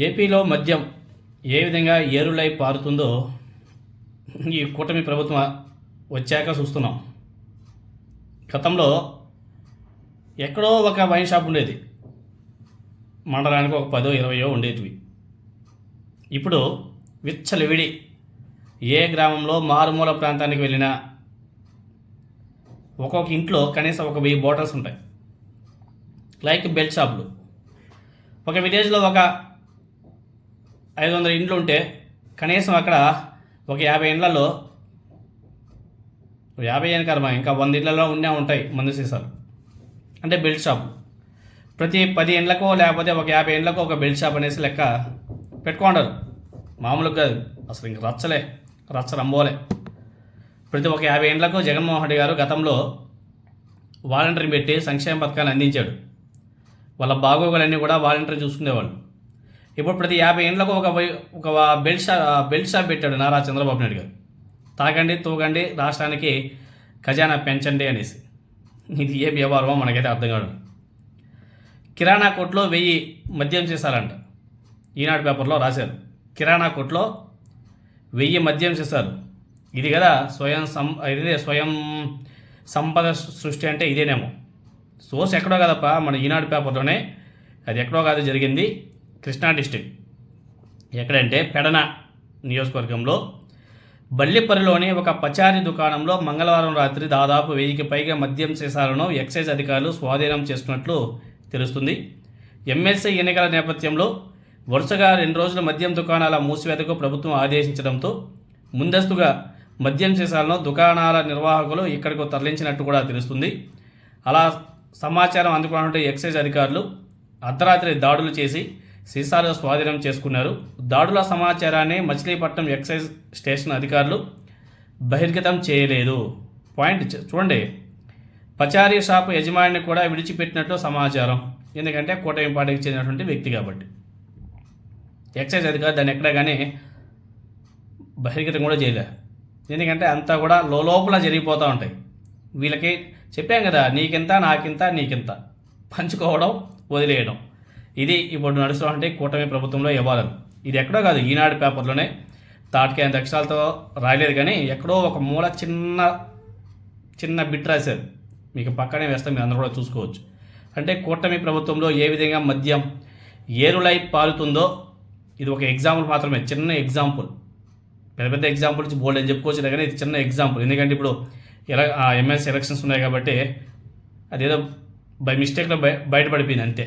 ఏపీలో మద్యం ఏ విధంగా ఏరులై పారుతుందో ఈ కూటమి ప్రభుత్వం వచ్చాక చూస్తున్నాం. గతంలో ఎక్కడో ఒక వైన్ షాప్ ఉండేది. మండలానికి ఒక పదో ఇరవయో ఉండేటివి. ఇప్పుడు విచ్చలవిడి ఏ గ్రామంలో మారుమూల ప్రాంతానికి వెళ్ళినా ఒక్కొక్క ఇంట్లో కనీసం ఒక వెయ్యి బాటిల్స్ ఉంటాయి. లైక్ బెల్ట్ షాపులు. ఒక విలేజ్లో ఒక ఐదు వందల ఇండ్లు ఉంటే కనీసం అక్కడ ఒక యాభై ఇండ్లలో యాభై అని కర్మ ఇంకా వంద ఇళ్ళలో ఉండే ఉంటాయి మందు సీసాలు. అంటే బెల్ట్ షాప్. ప్రతి పది ఇండ్లకో లేకపోతే ఒక యాభై ఇండ్లకో ఒక బెల్ట్ షాప్ అనేసి లెక్క పెట్టుకోండరు మామూలుగా కాదు. అసలు ఇంక రచ్చలే. రచ్చ రంబోలే. ప్రతి ఒక యాభై ఇండ్లకు జగన్మోహన్ రెడ్డి గారు గతంలో వాలంటీర్ని పెట్టి సంక్షేమ పథకాలు అందించాడు. వాళ్ళ బాగోగులన్నీ కూడా వాలంటీర్ చూసుకునేవాళ్ళు. ఇప్పుడు ప్రతి యాభై ఏండ్లకు ఒక ఒక బెల్ట్ షాప్ బెల్ట్ షాప్ పెట్టాడు నారా చంద్రబాబు నాయుడు గారు. తాగండి తూగండి రాష్ట్రానికి ఖజానా పెంచండి అనేసి. ఇది ఏ వ్యవహారమో మనకైతే అర్థం కాదు. కిరాణా కొట్లో వెయ్యి మద్యం చేశారంట. ఈనాడు పేపర్లో రాశారు. కిరాణా కొట్లో వెయ్యి మద్యం చేశారు. ఇది కదా స్వయం సం ఇదే స్వయం సంపద సృష్టి అంటే ఇదేనేమో. సోర్స్ ఎక్కడో కదప్ప మన ఈనాడు పేపర్లోనే అది ఎక్కడో కాదు జరిగింది. కృష్ణా డిస్టిక్ ఎక్కడంటే పెడన నియోజకవర్గంలో బల్లిపరిలోని ఒక పచారి దుకాణంలో మంగళవారం రాత్రి దాదాపు వెయ్యికి పైగా మద్యం సీసాలను ఎక్సైజ్ అధికారులు స్వాధీనం చేసుకున్నట్లు తెలుస్తుంది. ఎమ్మెల్సీ ఎన్నికల నేపథ్యంలో వరుసగా రెండు రోజుల మద్యం దుకాణాల మూసివేతకు ప్రభుత్వం ఆదేశించడంతో ముందస్తుగా మద్యం సీసాలను దుకాణాల నిర్వాహకులు ఇక్కడికి తరలించినట్టు కూడా తెలుస్తుంది. అలా సమాచారం అందుకున్నటువంటి ఎక్సైజ్ అధికారులు అర్ధరాత్రి దాడులు చేసి సీసాలు స్వాధీనం చేసుకున్నారు. దాడుల సమాచారాన్ని మచిలీపట్నం ఎక్సైజ్ స్టేషన్ అధికారులు బహిర్గతం చేయలేదు. పాయింట్ చూడండి. పచారీ షాపు యజమానిని కూడా విడిచిపెట్టినట్లు సమాచారం. ఎందుకంటే కూటమి చెందినటువంటి వ్యక్తి కాబట్టి. ఎక్సైజ్ అధికారులు దాన్ని ఎక్కడ కానీ బహిర్గతం కూడా చేయలే. ఎందుకంటే అంతా కూడా లోపల జరిగిపోతూ ఉంటాయి. వీళ్ళకి చెప్పాం కదా నీకింత నాకింత నీకింత. పంచుకోవడం వదిలేయడం. ఇది ఇప్పుడు నడుస్తున్నటువంటి కూటమి ప్రభుత్వంలో ఇవ్వాలని ఇది ఎక్కడో కాదు ఈనాడు పేపర్లోనే తాటికాయ అక్షరాలతో రాయలేదు కానీ ఎక్కడో ఒక మూల చిన్న చిన్న బిట్ రాశారు. మీకు పక్కనే వేస్తాం మీరు అందరూ కూడా చూసుకోవచ్చు. అంటే కూటమి ప్రభుత్వంలో ఏ విధంగా మద్యం ఏరులై పారుతుందో ఇది ఒక ఎగ్జాంపుల్ మాత్రమే చిన్న ఎగ్జాంపుల్. పెద్ద పెద్ద ఎగ్జాంపుల్స్ బోల్డ్ అని చెప్పుకోవచ్చు కానీ ఇది చిన్న ఎగ్జాంపుల్. ఎందుకంటే ఇప్పుడు ఎలా ఎమ్మెల్సీ ఎలక్షన్స్ ఉన్నాయి కాబట్టి అదేదో బై మిస్టేక్లో బయ బయటపడిపోయింది అంతే.